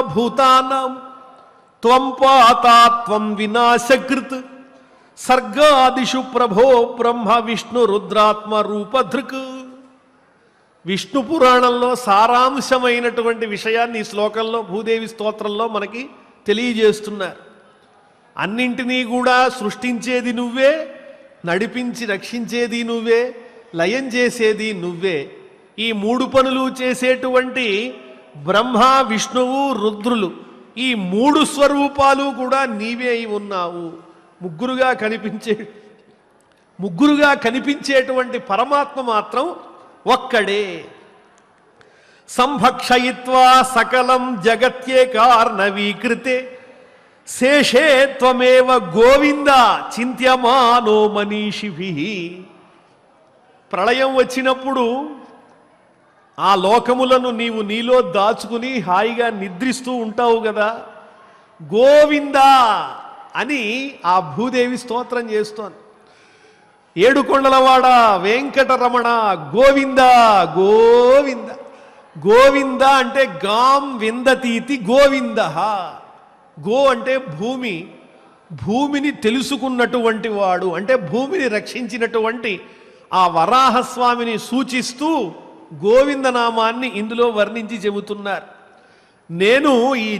భూతానం త్వం పాతా త్వం వినాశకృత్ సర్గాదిషు ప్రభో బ్రహ్మ విష్ణు రుద్రాత్మ రూపధృక్ విష్ణు పురాణంలో సారాంశమైనటువంటి విషయాన్ని ఈ శ్లోకంలో భూదేవి స్తోత్రంలో మనకి తెలియజేస్తున్నారు. అన్నింటినీ కూడా సృష్టించేది నువ్వే నడిపించి రక్షించేది నువ్వే లయం చేసేది నువ్వే. ఈ మూడు పనులు చేసేటువంటి బ్రహ్మ విష్ణువు రుద్రులు ఈ మూడు స్వరూపాలు కూడా నీవే అయి ఉన్నావు. ముగ్గురుగా కనిపించే ముగ్గురుగా కనిపించేటువంటి పరమాత్మ మాత్రం ఒక్కడే. సంభక్షయిత్వా సకలం జగత్యేకార్ణవీకృతే శేషే త్వమేవ గోవింద చింత్యమానో మనీషిభి. ప్రళయం వచ్చినప్పుడు ఆ లోకములను నీవు నీలో దాచుకుని హాయిగా నిద్రిస్తూ ఉంటావు కదా. గోవింద అని ఆ భూదేవి స్తోత్రం చేస్తోంది. ఏడుకొండలవాడ వెంకటరమణ గోవింద గోవింద. గోవింద అంటే గాం విందతీతి గోవింద. గో అంటే భూమి. భూమిని తెలుసుకున్నటువంటి వాడు అంటే భూమిని రక్షించినటువంటి ఆ వరాహస్వామిని సూచిస్తూ గోవిందనామాన్ని ఇందులో వర్ణించి చెబుతున్నారు. నేను ఈ